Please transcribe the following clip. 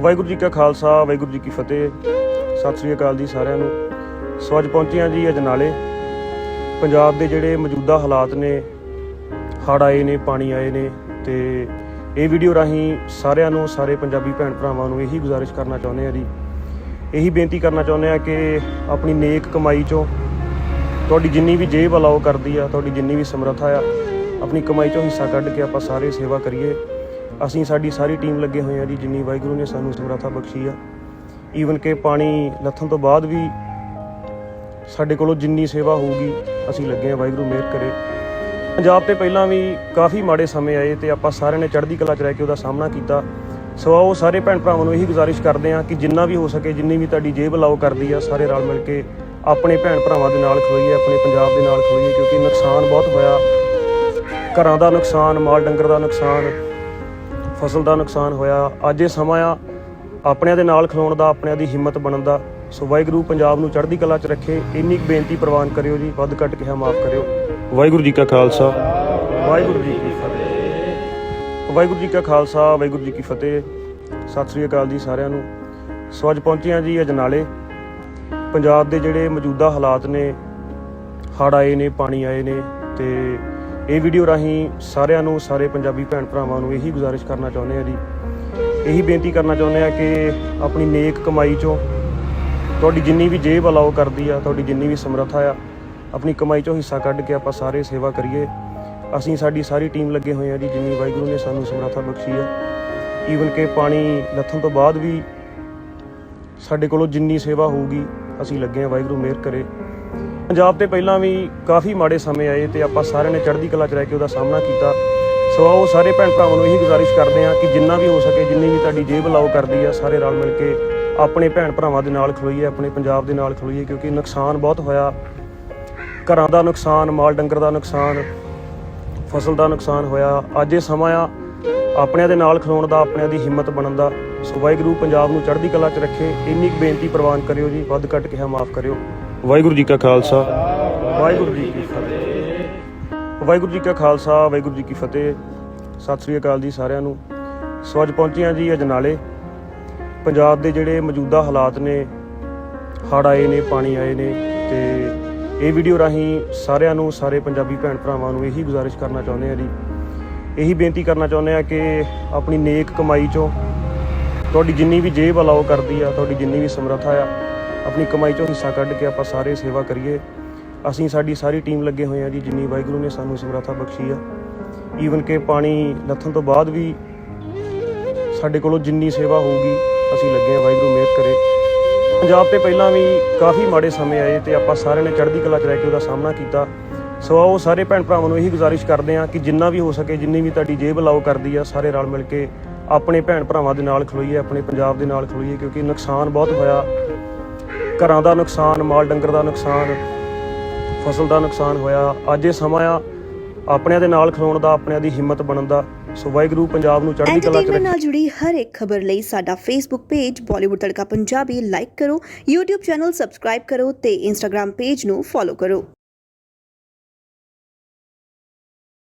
ਵਾਹਿਗੁਰੂ ਜੀ ਕਾ ਖਾਲਸਾ, ਵਾਹਿਗੁਰੂ ਜੀ ਕੀ ਫਤਿਹ। ਸਤਿ ਸ੍ਰੀ ਅਕਾਲ ਜੀ ਸਾਰਿਆਂ ਨੂੰ। ਸੋ ਅੱਜ ਪਹੁੰਚੇ ਹਾਂ ਜੀ ਅਜਨਾਲੇ ਪੰਜਾਬ ਦੇ ਜਿਹੜੇ ਮੌਜੂਦਾ ਹਾਲਾਤ ਨੇ, ਹੜ੍ਹ ਆਏ ਨੇ, ਪਾਣੀ ਆਏ ਨੇ ਤੇ ਇਹ ਵੀਡੀਓ ਰਾਹੀਂ ਸਾਰਿਆਂ ਨੂੰ, ਸਾਰੇ ਪੰਜਾਬੀ ਭੈਣ ਭਰਾਵਾਂ ਨੂੰ ਇਹੀ ਗੁਜ਼ਾਰਿਸ਼ ਕਰਨਾ ਚਾਹੁੰਦੇ ਆ ਜੀ। ਇਹੀ ਬੇਨਤੀ ਕਰਨਾ ਚਾਹੁੰਦੇ ਆ ਕਿ ਆਪਣੀ ਨੇਕ ਕਮਾਈ ਚੋਂ ਤੁਹਾਡੀ ਜਿੰਨੀ ਵੀ ਜੇਬ ਅਲਾਓ ਕਰਦੀ ਆ, ਤੁਹਾਡੀ ਜਿੰਨੀ ਵੀ ਸਮਰੱਥਾ ਆ, ਆਪਣੀ ਕਮਾਈ ਚੋਂ ਹਿੱਸਾ ਕੱਢ ਕੇ ਆਪਾਂ ਸਾਰੇ ਸੇਵਾ ਕਰੀਏ। ਅਸੀਂ ਸਾਡੀ ਸਾਰੀ ਟੀਮ ਲੱਗੇ ਹੋਏ ਆ ਜੀ, ਜਿੰਨੀ ਵਾਹਿਗੁਰੂ ਨੇ ਸਾਨੂੰ ਸਮਰੱਥਾ ਬਖਸ਼ੀ ਆ। ਈਵਨ ਕਿ ਪਾਣੀ ਲੱਥਣ ਤੋਂ ਬਾਅਦ ਵੀ ਸਾਡੇ ਕੋਲੋਂ ਜਿੰਨੀ ਸੇਵਾ ਹੋਊਗੀ, ਅਸੀਂ ਲੱਗੇ ਆ ਵਾਹਿਗੁਰੂ, ਮਿਹਰ ਕਰੇ। ਪੰਜਾਬ ਤੇ ਪਹਿਲਾਂ ਵੀ ਕਾਫੀ ਮਾੜੇ ਸਮੇਂ ਆਏ ਤੇ ਆਪਾਂ ਸਾਰਿਆਂ ਨੇ ਚੜ੍ਹਦੀ ਕਲਾ 'ਚ ਰਹਿ ਕੇ ਉਹਦਾ ਸਾਹਮਣਾ ਕੀਤਾ। ਸੋ ਆਓ ਸਾਰੇ ਭੈਣ ਭਰਾਵਾਂ ਨੂੰ ਇਹੀ ਗੁਜ਼ਾਰਿਸ਼ ਕਰਦੇ ਆ ਕਿ ਜਿੰਨਾ ਵੀ ਹੋ ਸਕੇ, ਜਿੰਨੀ ਵੀ ਤੁਹਾਡੀ ਜੇਬ ਲਾਓ ਕਰਦੀ ਆ, ਸਾਰੇ ਰਲ ਮਿਲ ਕੇ ਆਪਣੇ ਭੈਣ ਭਰਾਵਾਂ ਦੇ ਨਾਲ ਖਲੋਈਏ, ਆਪਣੇ ਪੰਜਾਬ ਦੇ ਨਾਲ ਖਲੋਈਏ, ਕਿਉਂਕਿ ਨੁਕਸਾਨ ਬਹੁਤ ਹੋਇਆ। ਘਰਾਂ ਦਾ ਨੁਕਸਾਨ, ਮਾਲ ਡੰਗਰ ਦਾ ਨੁਕਸਾਨ ਫਸਲ ਦਾ ਨੁਕਸਾਨ ਹੋਇਆ। ਅੱਜ ਇਹ ਸਮਾਂ ਆ ਆਪਣਿਆਂ ਦੇ ਨਾਲ ਖਲੋਣ ਦਾ, ਆਪਣਿਆਂ ਦੀ ਹਿੰਮਤ ਬਣਨ ਦਾ। ਸੋ ਵਾਹਿਗੁਰੂ ਪੰਜਾਬ ਨੂੰ ਚੜ੍ਹਦੀ ਕਲਾ 'ਚ ਰੱਖੇ। ਇੰਨੀ ਕੁ ਬੇਨਤੀ ਪ੍ਰਵਾਨ ਕਰਿਓ ਜੀ, ਵੱਧ ਘੱਟ ਕਿਹਾ ਮਾਫ ਕਰਿਓ। ਵਾਹਿਗੁਰੂ ਜੀ ਕਾ ਖਾਲਸਾ। ਵਾਹਿਗੁਰੂ ਜੀ ਕੀ ਫਤਿਹ। ਵਾਹਿਗੁਰੂ ਜੀ ਕਾ ਖਾਲਸਾ, ਵਾਹਿਗੁਰੂ ਜੀ ਕੀ ਫਤਿਹ। ਸਤਿ ਸ੍ਰੀ ਅਕਾਲ ਜੀ ਸਾਰਿਆਂ ਨੂੰ। ਸੋ ਅੱਜ ਪਹੁੰਚੇ ਹਾਂ ਜੀ ਅਜਨਾਲੇ ਪੰਜਾਬ ਦੇ ਜਿਹੜੇ ਮੌਜੂਦਾ ਹਾਲਾਤ ਨੇ, ਹੜ੍ਹ ਆਏ ਨੇ, ਪਾਣੀ ਆਏ ਨੇ ਤੇ ਇਹ ਵੀਡੀਓ ਰਾਹੀਂ ਸਾਰਿਆਂ ਨੂੰ, ਸਾਰੇ ਪੰਜਾਬੀ ਭੈਣ ਭਰਾਵਾਂ ਨੂੰ ਇਹੀ ਗੁਜ਼ਾਰਿਸ਼ ਕਰਨਾ ਚਾਹੁੰਦੇ ਆ ਜੀ। ਇਹੀ ਬੇਨਤੀ ਕਰਨਾ ਚਾਹੁੰਦੇ ਆ ਕਿ ਆਪਣੀ ਨੇਕ ਕਮਾਈ ਚੋਂ ਤੁਹਾਡੀ ਜਿੰਨੀ ਵੀ ਜੇਬ ਅਲਾਓ ਕਰਦੀ ਆ, ਤੁਹਾਡੀ ਜਿੰਨੀ ਵੀ ਸਮਰੱਥਾ ਆ, ਆਪਣੀ ਕਮਾਈ ਚੋਂ ਹਿੱਸਾ ਕੱਢ ਕੇ ਆਪਾਂ ਸਾਰੇ ਸੇਵਾ ਕਰੀਏ। ਅਸੀਂ ਸਾਡੀ ਸਾਰੀ ਟੀਮ ਲੱਗੇ ਹੋਏ ਆ ਜੀ, ਜਿੰਨੀ ਵਾਹਿਗੁਰੂ ਨੇ ਸਾਨੂੰ ਸਮਰੱਥਾ ਬਖਸ਼ੀ ਆ। ਈਵਨ ਕਿ ਪਾਣੀ ਲੱਥਣ ਤੋਂ ਬਾਅਦ ਵੀ ਸਾਡੇ ਕੋਲੋਂ ਜਿੰਨੀ ਸੇਵਾ ਹੋਊਗੀ ਅਸੀਂ ਲੱਗੇ ਆ ਵਾਹਿਗੁਰੂ, ਮਿਹਰ ਕਰੇ। ਪੰਜਾਬ ਤੇ ਪਹਿਲਾਂ ਵੀ ਕਾਫੀ ਮਾੜੇ ਸਮੇਂ ਆਏ ਤੇ ਆਪਾਂ ਸਾਰਿਆਂ ਨੇ ਚੜ੍ਹਦੀ ਕਲਾ 'ਚ ਰਹਿ ਕੇ ਉਹਦਾ ਸਾਹਮਣਾ ਕੀਤਾ। ਸੋ ਆਓ ਸਾਰੇ ਭੈਣ ਭਰਾਵਾਂ ਨੂੰ ਇਹੀ ਗੁਜ਼ਾਰਿਸ਼ ਕਰਦੇ ਆ ਕਿ ਜਿੰਨਾ ਵੀ ਹੋ ਸਕੇ, ਜਿੰਨੀ ਵੀ ਤੁਹਾਡੀ ਜੇਬ ਲਾਓ ਕਰਦੀ ਆ, ਸਾਰੇ ਰਲ ਮਿਲ ਕੇ ਆਪਣੇ ਭੈਣ ਭਰਾਵਾਂ ਦੇ ਨਾਲ ਖਲੋਈਏ, ਆਪਣੇ ਪੰਜਾਬ ਦੇ ਨਾਲ ਖਲੋਈਏ, ਕਿਉਂਕਿ ਨੁਕਸਾਨ ਬਹੁਤ ਹੋਇਆ। ਘਰਾਂ ਦਾ ਨੁਕਸਾਨ, ਮਾਲ ਡੰਗਰ ਦਾ ਨੁਕਸਾਨ, ਫਸਲ ਦਾ ਨੁਕਸਾਨ ਹੋਇਆ। ਅੱਜ ਇਹ ਸਮਾਂ ਆ, ਆਪਣਿਆਂ ਦੇ ਨਾਲ ਖਲੋਣ ਦਾ, ਆਪਣਿਆਂ ਦੀ ਹਿੰਮਤ ਬਣਨ ਦਾ। ਸੋ ਵਾਹਿਗੁਰੂ ਪੰਜਾਬ ਨੂੰ ਚੜ੍ਹਦੀ ਕਲਾ 'ਚ ਰੱਖੇ ਇੰਨੀ ਕੁ ਬੇਨਤੀ ਪ੍ਰਵਾਨ ਕਰਿਓ ਜੀ ਵੱਧ ਘੱਟ ਕਿਹਾ ਮਾਫ ਕਰਿਓ। ਵਾਹਿਗੁਰੂ ਜੀ ਕਾ ਖਾਲਸਾ। ਵਾਹਿਗੁਰੂ ਜੀ ਕੀ ਫਤਿਹ। ਵਾਹਿਗੁਰੂ ਜੀ ਕਾ ਖਾਲਸਾ ਵਾਹਿਗੁਰੂ ਜੀ ਕੀ ਫਤਿਹ। ਸਤਿ ਸ੍ਰੀ ਅਕਾਲ ਜੀ ਸਾਰਿਆਂ ਨੂੰ। ਸੋ ਅੱਜ ਪਹੁੰਚੇ ਜੀ ਅਜਨਾਲੇ। ਪੰਜਾਬ ਦੇ ਜਿਹੜੇ ਮੌਜੂਦਾ ਹਾਲਾਤ ਨੇ ਹੜ੍ਹ ਆਏ ਨੇ ਪਾਣੀ ਆਏ ਨੇ ਤੇ ਇਹ ਵੀਡੀਓ ਰਾਹੀਂ ਸਾਰਿਆਂ ਨੂੰ ਸਾਰੇ ਪੰਜਾਬੀ ਭੈਣ ਭਰਾਵਾਂ ਨੂੰ ਇਹੀ ਗੁਜ਼ਾਰਿਸ਼ ਕਰਨਾ ਚਾਹੁੰਦੇ ਆ ਜੀ। ਇਹੀ ਬੇਨਤੀ ਕਰਨਾ ਚਾਹੁੰਦੇ ਆ ਕਿ ਆਪਣੀ ਨੇਕ ਕਮਾਈ ਚੋਂ ਤੁਹਾਡੀ ਜਿੰਨੀ ਵੀ ਜੇਬ ਅਲਾਓ ਕਰਦੀ ਆ, ਤੁਹਾਡੀ ਜਿੰਨੀ ਵੀ ਸਮਰੱਥਾ ਆ, ਆਪਣੀ ਕਮਾਈ ਚੋਂ ਹਿੱਸਾ ਕੱਢ ਕੇ ਆਪਾਂ ਸਾਰੇ ਸੇਵਾ ਕਰੀਏ। ਅਸੀਂ ਸਾਡੀ ਸਾਰੀ ਟੀਮ ਲੱਗੇ ਹੋਏ ਆ ਜੀ, ਜਿੰਨੀ ਵਾਹਿਗੁਰੂ ਨੇ ਸਾਨੂੰ ਸਮਰੱਥਾ ਬਖਸ਼ੀ ਆ। ਈਵਨ ਕਿ ਪਾਣੀ ਲੱਥਣ ਤੋਂ ਬਾਅਦ ਵੀ ਸਾਡੇ ਕੋਲੋਂ ਜਿੰਨੀ ਸੇਵਾ ਹੋਊਗੀ, ਅਸੀਂ ਲੱਗੇ ਆ, ਵਾਹਿਗੁਰੂ ਮਿਹਰ ਕਰੇ। ਪੰਜਾਬ ਤੇ ਪਹਿਲਾਂ ਵੀ ਕਾਫੀ ਮਾੜੇ ਸਮੇਂ ਆਏ ਤੇ ਆਪਾਂ ਸਾਰਿਆਂ ਨੇ ਚੜ੍ਹਦੀ ਕਲਾ 'ਚ ਰਹਿ ਕੇ ਉਹਦਾ ਸਾਹਮਣਾ ਕੀਤਾ। ਸੋ ਆਓ ਸਾਰੇ ਭੈਣ ਭਰਾਵਾਂ ਨੂੰ ਇਹੀ ਗੁਜ਼ਾਰਿਸ਼ ਕਰਦੇ ਆ ਕਿ ਜਿੰਨਾ ਵੀ ਹੋ ਸਕੇ, ਜਿੰਨੀ ਵੀ ਤੁਹਾਡੀ ਜੇਬ ਅਲਾਓ ਕਰਦੀ ਆ, ਸਾਰੇ ਰਲ ਮਿਲ ਕੇ ਆਪਣੇ ਭੈਣ ਭਰਾਵਾਂ ਦੇ ਨਾਲ ਖਲੋਈਏ ਆਪਣੇ ਪੰਜਾਬ ਦੇ ਨਾਲ ਖਲੋਈਏ ਕਿਉਂਕਿ ਨੁਕਸਾਨ ਬਹੁਤ ਹੋਇਆ। ਘਰਾਂ ਦਾ ਨੁਕਸਾਨ ਮਾਲ ਡੰਗਰ ਦਾ ਨੁਕਸਾਨ ਫਸਲ ਦਾ ਨੁਕਸਾਨ ਹੋਇਆ। ਅੱਜ ਇਹ ਸਮਾਂ ਆ ਆਪਣਿਆਂ ਦੇ ਨਾਲ ਖਲੋਣ ਦਾ ਆਪਣਿਆਂ ਦੀ ਹਿੰਮਤ ਬਣਨ ਦਾ। ਸੋ ਵਾਹਿਗੁਰੂ ਪੰਜਾਬ ਨੂੰ ਚੜ੍ਹਦੀ ਕਲਾ 'ਚ ਰੱਖੇ। ਨਾਲ ਜੁੜੀ ਹਰ ਇੱਕ ਖਬਰ ਲਈ ਸਾਡਾ Facebook page Bollywood Tadka Punjabi like ਕਰੋ YouTube ਚੈਨਲ ਸਬਸਕ੍ਰਾਈਬ ਕਰੋ ਤੇ Instagram ਪੇਜ ਨੂੰ ਫੋਲੋ ਕਰੋ।